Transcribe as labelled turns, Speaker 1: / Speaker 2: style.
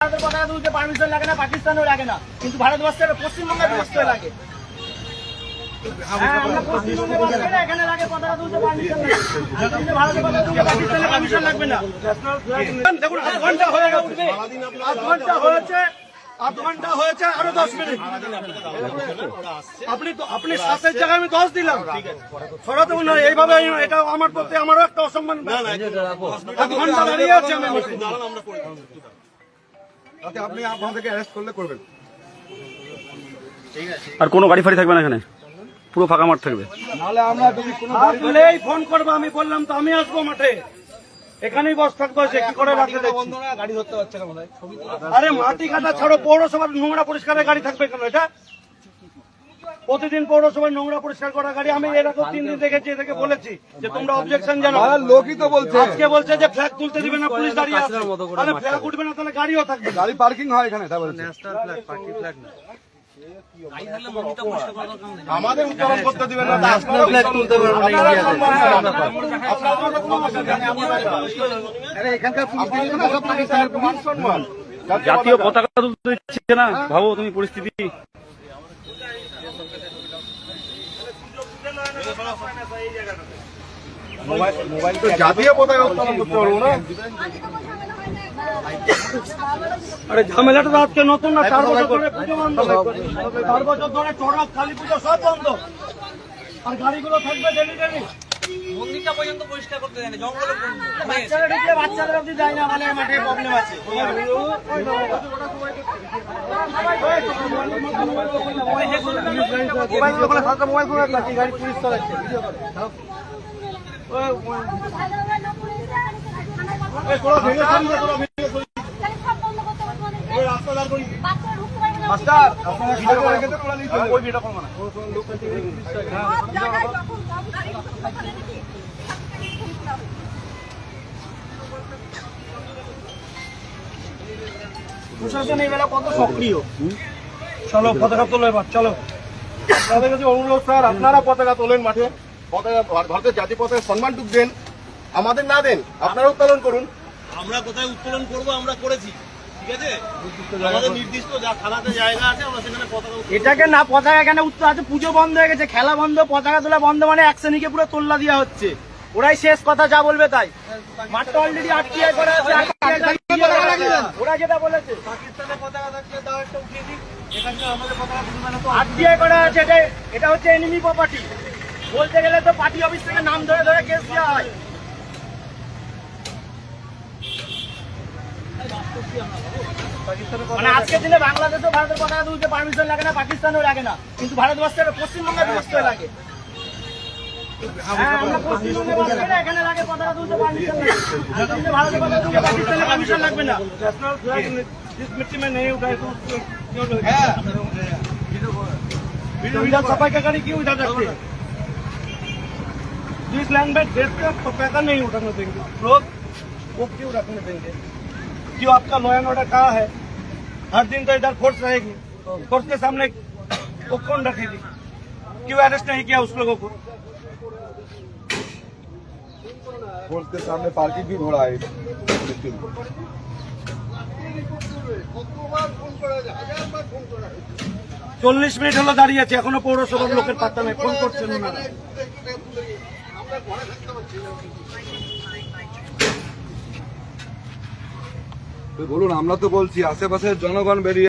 Speaker 1: ভারতের পতাকা তুলতে পারমিশন লাগে না পাকিস্তানেও লাগে না কিন্তু ভারতবর্ষের পশ্চিমবঙ্গে তুলতে লাগে হ্যাঁ। দেখুন, আধ ঘণ্টা হয়ে। আধ হয়েছে আধ ঘণ্টা হয়েছে আরও দশ মিনিট আপনি আপনি সাতের জায়গায় আমি দশ দিলাম ছড়াতে না এইভাবে এটা আমার প্রতি আমারও একটা অসম্মান এক ঘণ্টা দাঁড়িয়ে আছে আমি।
Speaker 2: তাতে আপনি আমাদেরকে অ্যারেস্ট করলে করবেন।
Speaker 3: আর কোনো গাড়ি ফাড়ি থাকবে না এখানে? পুরো ফাঁকা মাঠ থাকবে।
Speaker 2: নাহলে আমরা যদি কোনো
Speaker 1: ফোন করব আমি বললাম তো আমি আসব মাঠে। এখানেই বস থাকতে হচ্ছে কি করে রাখতে দেখছি?
Speaker 2: গাড়ি ধরতে পারছে না মনে হয়
Speaker 1: আরে মাটি কাটা ছাড়ো পৌরসভার নোংরা পরিষ্কারের গাড়ি থাকবে কেন এটা? প্রতিদিন পৌরসভায় নোংরা পরিষ্কার করা গাড়ি আমি এরকম তিন দিন দেখেছি এদেরকে বলেছি যে তোমরা অবজেকশন জানাও।
Speaker 2: লোকই তো বলছে।
Speaker 1: আজকে বলছে যে ফ্ল্যাগ তুলতে দিবে না পুলিশ দাঁড়িয়ে আছে। তাহলে ফ্ল্যাগ উঠবে না তাহলে গাড়িও থাকবে
Speaker 2: গাড়ি পার্কিং হয় এখানে তাই বলছে। আমাদের উত্তোলন করতে দিবেন না ন্যাশনাল ফ্ল্যাগ তুলতে এখানকার পুলিশ না সব পাকিস্তানের পুলিশ সম্মান
Speaker 3: জাতীয় পতাকা তুলতে দিচ্ছে না। ভাবো তুমি পরিস্থিতি
Speaker 2: তো জাতীয় পতাকা উত্তোলন করতে পারব না
Speaker 1: আরে ঝামেলাটা আজকে নতুন না চার বছর ধরে পুজো বন্ধ। চার বছর ধরে চড়ক কালী পুজো সব বন্ধ। আর গাড়িগুলো থাকবে ডেলি ডেলি।
Speaker 4: মন্দিরটা পর্যন্ত পরিষ্কার করতে দেয় না জঙ্গলে
Speaker 1: বাচ্চারা ঢুকলে বাচ্চাদের অব্দি যায় না মানে মাঠে প্রবলেম আছে মোবাইল ওখানে সাতটা মোবাইল ফোন রাখছি গাড়ি পুলিশ চালাচ্ছে ভিডিও করে
Speaker 2: মাস্টার আপনারা ভিডিও করে রেখে ওরা নিয়ে
Speaker 1: ওই ভিডিও করব না প্রশাসন এই বেলা কত সক্রিয়? চলো পতাকা তোলো এবার চলো।
Speaker 2: আপনাদের কাছে অনুরোধ স্যার আপনারা পতাকা তোলেন মাঠে। পতাকা ভারতের জাতীয় পতাকা সম্মানটুক দেন আমাদের না দেন আপনারা উত্তোলন করুন।
Speaker 5: আমরা কোথায় উত্তোলন করব আমরা করেছি ঠিক আছে? আমাদের নির্দিষ্ট যা থানাতে জায়গা আছে আমরা সেখানে পতাকা
Speaker 1: এটাকে না পতাকা এখানে উত্তর আছে পুজো বন্ধ হয়ে গেছে খেলা বন্ধ পতাকা তোলা বন্ধ মানে এক শ্রেণীকে পুরো তোল্লা দেওয়া হচ্ছে। ওরাই শেষ কথা যা বলবে তাই। মাঠটা অলরেডি আটকিয়ে করা আছে ওরা যেটা বলেছে।
Speaker 5: পাকিস্তানের পতাকা থাকলে
Speaker 1: করা আছে, এটা এটা হচ্ছে এনিমি প্রপার্টি বলতে গেলে তো পার্টি অফিস থেকে নাম ধরে ধরে কেস দেওয়া হয়। মানে আজকের দিনে বাংলাদেশও ভারতের পতাকা তুলতে পারমিশন লাগে না, পাকিস্তানেও লাগে না। কিন্তু ভারতবর্ষের পশ্চিমবঙ্গের লাগে। जिस मिट्टी में नहीं उठाए तो का लैंड में देश का पताका नहीं उठाने देंगे लोग वो क्यों रखने देंगे क्यों आपका लॉ एंड ऑर्डर कहाँ है? हर दिन तो इधर फोर्स रहेगी। फोर्स के सामने वो कौन रखेगी? क्यों अरेस्ट नहीं किया उस लोगों को?
Speaker 2: फोर्स के सामने पार्किंग भी घोड़ा है
Speaker 1: চল্লিশ মিনিট হলো দাঁড়িয়ে আছে এখনো পৌরসভার লোকের পাত্তা নেই ফোন করছেন ওনারা
Speaker 2: বলুন আমরা তো বলছি আশেপাশের জনগণ বেরিয়ে